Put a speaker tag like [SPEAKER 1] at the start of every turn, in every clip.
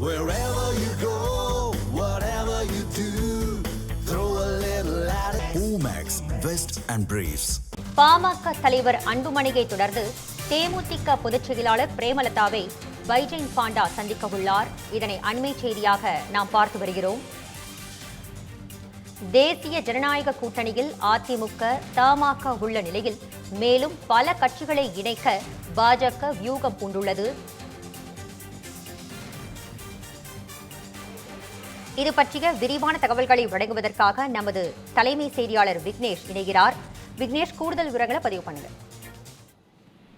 [SPEAKER 1] Wherever you go, whatever you do, throw a little at it. Omax, Vest and Briefs.
[SPEAKER 2] PMK தலைவர் அன்புமணியை தொடர்ந்து தேமுதிக பொதுச் செயலாளர் பிரேமலதாவை வைஜெயின் பாண்டா சந்திக்க உள்ளார் இதனை அண்மை செய்தியாக நாம் பார்த்து வருகிறோம் தேசிய ஜனநாயக கூட்டணியில் அதிமுக தமாக உள்ள நிலையில் மேலும் பல கட்சிகளை இணைக்க பாஜக வியூகம் பூண்டுள்ளது இது பற்றிய விரிவான தகவல்களை வழங்குவதற்காக நமது தலைமை செய்தியாளர் விக்னேஷ் இணைகிறார். விக்னேஷ் கூடுதல் விவரங்களை பதிவு பண்ணுங்க.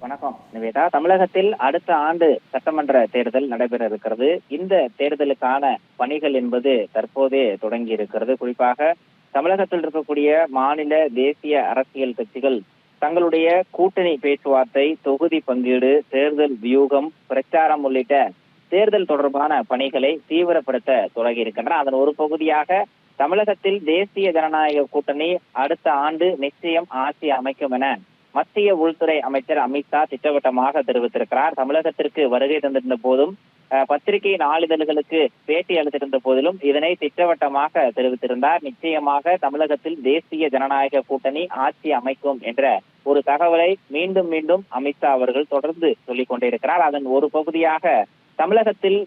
[SPEAKER 3] வணக்கம். நிவேதா தமிழகத்தில் அடுத்த ஆண்டு சட்டமன்ற தேர்தல் நடைபெற இருக்கிறது இந்த தேர்தலுக்கான பணிகள் என்பது தற்போதே தொடங்கி இருக்கிறது குறிப்பாக தமிழகத்தில் இருக்கக்கூடிய மாநில தேசிய அரசியல் கட்சிகள் தங்களுடைய கூட்டணி பேச்சுவார்த்தை தொகுதி பங்கீடு தேர்தல் வியூகம் பிரச்சாரம் உள்ளிட்ட தேர்தல் தொடர்பான பணிகளை தீவிரப்படுத்த தொடங்கி இருக்கின்றன. அதன் ஒரு பகுதியாக தமிழகத்தில் தேசிய ஜனநாயக கூட்டணி அடுத்த ஆண்டு நிச்சயம் ஆட்சி அமைக்கும் என மத்திய உள்துறை அமைச்சர் அமித்ஷா திட்டவட்டமாக தெரிவித்திருக்கிறார். தமிழகத்திற்கு வருகை தந்திருந்த போதும் அஹ், பத்திரிகை நாளிதழ்களுக்கு பேட்டி அளித்திருந்த போதிலும் இதனை திட்டவட்டமாக தெரிவித்திருந்தார். நிச்சயமாக தமிழகத்தில் தேசிய ஜனநாயக கூட்டணி ஆட்சி அமைக்கும் என்ற ஒரு தகவலை மீண்டும் மீண்டும் அமித்ஷா அவர்கள் தொடர்ந்து சொல்லிக் கொண்டிருக்கிறார் அதன் ஒரு பகுதியாக தமிழகத்தில்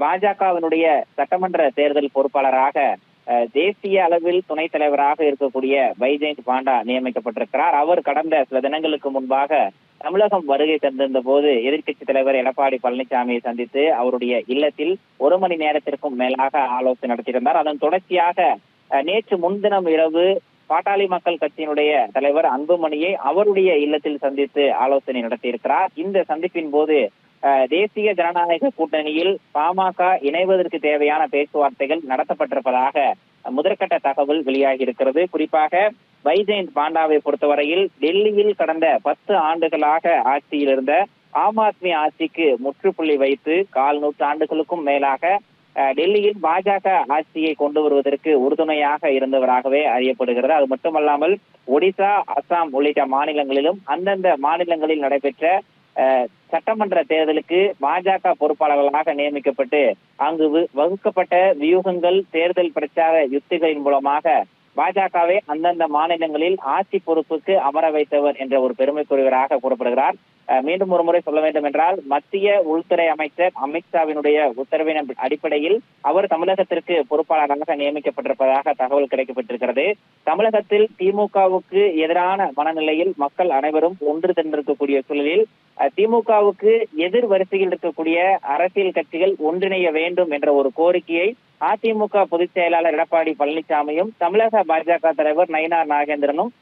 [SPEAKER 3] பாஜகவினுடைய சட்டமன்ற தேர்தல் பொறுப்பாளராக அஹ், தேசிய அளவில் துணைத் தலைவராக இருக்கக்கூடிய வைஜெயந்த் பாண்டா நியமிக்கப்பட்டிருக்கிறார். அவர் கடந்த சில தினங்களுக்கு முன்பாக தமிழகம் வருகை தந்திருந்த போது எதிர்க்கட்சி தலைவர் எடப்பாடி பழனிசாமியை சந்தித்து அவருடைய இல்லத்தில் ஒரு மணி நேரத்திற்கும் மேலாக ஆலோசனை நடத்தியிருந்தார். அதன் தொடர்ச்சியாக அஹ், நேற்று முன்தினம் இரவு பாட்டாளி மக்கள் கட்சியினுடைய தலைவர் அன்புமணியை அவருடைய இல்லத்தில் சந்தித்து ஆலோசனை நடத்தியிருக்கிறார். இந்த சந்திப்பின் போது தேசிய ஜனநாயக கூட்டணியில் பாமக இணைவதற்கு தேவையான பேச்சுவார்த்தைகள் நடத்தப்பட்டிருப்பதாக முதற்கட்ட தகவல் வெளியாகி இருக்கிறது குறிப்பாக வைஜெயந்த் பாண்டாவை பொறுத்தவரையில் டெல்லியில் கடந்த பத்து ஆண்டுகளாக ஆட்சியில் இருந்த ஆம் ஆத்மி ஆட்சிக்கு முற்றுப்புள்ளி வைத்து கால் நூற்றாண்டுகளுக்கும் மேலாக அஹ், டெல்லியில் பாஜக ஆட்சியை கொண்டு வருவதற்கு உறுதுணையாக இருந்தவராகவே அறியப்படுகிறது. அது மட்டுமல்லாமல் ஒடிசா அசாம் உள்ளிட்ட மாநிலங்களிலும் அந்தந்த மாநிலங்களில் நடைபெற்ற அஹ், சட்டமன்ற தேர்தலுக்கு பாஜக பொறுப்பாளர்களாக நியமிக்கப்பட்டு அங்கு வகுக்கப்பட்ட வியூகங்கள் தேர்தல் பிரச்சார யுக்திகளின் மூலமாக பாஜகவை அந்தந்த மாநிலங்களில் ஆட்சி பொறுப்புக்கு அமர வைத்தவர் என்ற ஒரு பெருமைக்குரியவராக கூறப்படுகிறார். மீண்டும் ஒரு முறை சொல்ல வேண்டும் என்றால் மத்திய உள்துறை அமைச்சர் அமித்ஷாவினுடைய உத்தரவின் அடிப்படையில் அவர் தமிழகத்திற்கு பொறுப்பாளராக நியமிக்கப்பட்டிருப்பதாக தகவல் கிடைக்கப்பட்டிருக்கிறது. தமிழகத்தில் திமுகவுக்கு எதிரான மனநிலையில் மக்கள் அனைவரும் ஒன்று திரண்டிருக்கக்கூடிய சூழலில் திமுகவுக்கு எதிர் வரிசையில் இருக்கக்கூடிய அரசியல் கட்சிகள் ஒன்றிணைய வேண்டும் என்ற ஒரு கோரிக்கையை அதிமுக பொதுச் செயலாளர் எடப்பாடி பழனிசாமியும் தமிழக பாஜக தலைவர் நயினார் நாகேந்திரனும்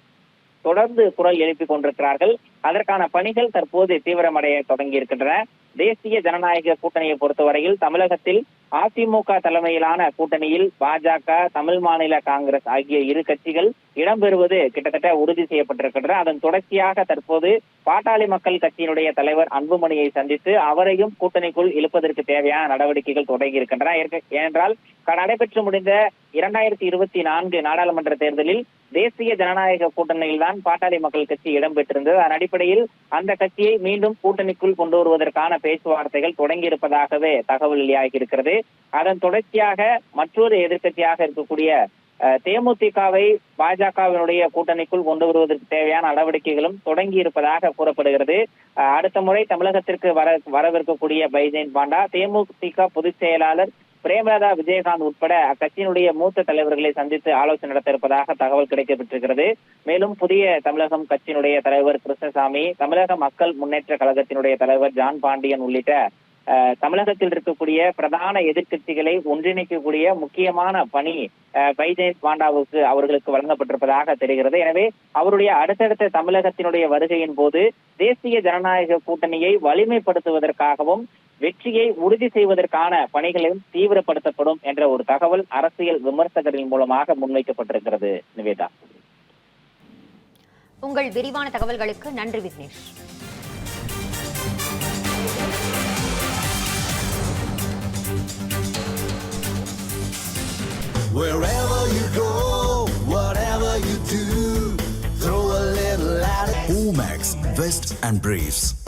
[SPEAKER 3] தொடர்ந்து குரல் எழுப்பிக் கொண்டிருக்கிறார்கள். அதற்கான பணிகள் தற்போது தீவிரமடைய தொடங்கி இருக்கின்றன தேசிய ஜனநாயக கூட்டணியை பொறுத்தவரையில் தமிழகத்தில் அதிமுக தலைமையிலான கூட்டணியில் பாஜக தமிழ் மாநில காங்கிரஸ் ஆகிய இரு கட்சிகள் இடம்பெறுவது கிட்டத்தட்ட உறுதி செய்யப்பட்டிருக்கின்றன. அதன் தொடர்ச்சியாக தற்போது பாட்டாளி மக்கள் கட்சியினுடைய தலைவர் அன்புமணியை சந்தித்து அவரையும் கூட்டணிக்குள் இழுப்பதற்கு தேவையான நடவடிக்கைகள் தொடங்கி இருக்கின்றன. ஏனென்றால் நடைபெற்று முடிந்த இரண்டாயிரத்தி இருபத்தி நான்கு நாடாளுமன்ற தேர்தலில் தேசிய ஜனநாயக கூட்டணியில் தான் பாட்டாளி மக்கள் கட்சி இடம்பெற்றிருந்தது அதன் அடிப்படையில் அந்த கட்சியை மீண்டும் கூட்டணிக்குள் கொண்டு வருவதற்கான பேச்சுவார்த்தைகள் தொடங்கி இருப்பதாகவே தகவல் வெளியாகி இருக்கிறது அதன் தொடர்ச்சியாக மற்றொரு எதிர்க்கட்சியாக இருக்கக்கூடிய அஹ், தேமுதிகவை பாஜகவினுடைய கூட்டணிக்குள் கொண்டு வருவதற்கு தேவையான நடவடிக்கைகளும் தொடங்கி இருப்பதாக கூறப்படுகிறது. அஹ், அடுத்த முறை தமிழகத்திற்கு வர வரவிருக்கக்கூடிய பைஜெயின் பாண்டா தேமுதிக பொதுச் செயலாளர் பிரேமலதா விஜயகாந்த் உட்பட அக்கட்சியினுடைய மூத்த தலைவர்களை சந்தித்து ஆலோசனை நடத்த இருப்பதாக தகவல் கிடைக்கப்பட்டிருக்கிறது மேலும் புதிய தமிழகம் கட்சியினுடைய தலைவர் கிருஷ்ணசாமி தமிழக மக்கள் முன்னேற்ற கழகத்தினுடைய தலைவர் ஜான் பாண்டியன் உள்ளிட்ட தமிழகத்தில் இருக்கக்கூடிய பிரதான எதிர்க்கட்சிகளை ஒன்றிணைக்கக்கூடிய முக்கியமான பணி அஹ், பாண்டாவுக்கு அவர்களுக்கு வழங்கப்பட்டிருப்பதாக தெரிகிறது. எனவே அவருடைய அடுத்தடுத்த தமிழகத்தினுடைய வருகையின் போது தேசிய ஜனநாயக கூட்டணியை வலிமைப்படுத்துவதற்காகவும் வெற்றியை உறுதி செய்வதற்கான பணிகளும் தீவிரப்படுத்தப்படும் என்ற ஒரு தகவல் அரசியல் விமர்சகரின் மூலமாக முன்வைக்கப்பட்டிருக்கிறது நிவேதா
[SPEAKER 2] உங்கள் விரிவான தகவல்களுக்கு நன்றி Vignesh
[SPEAKER 1] Wherever you go, whatever you do, throw a little at it. Omax, Vest and Briefs.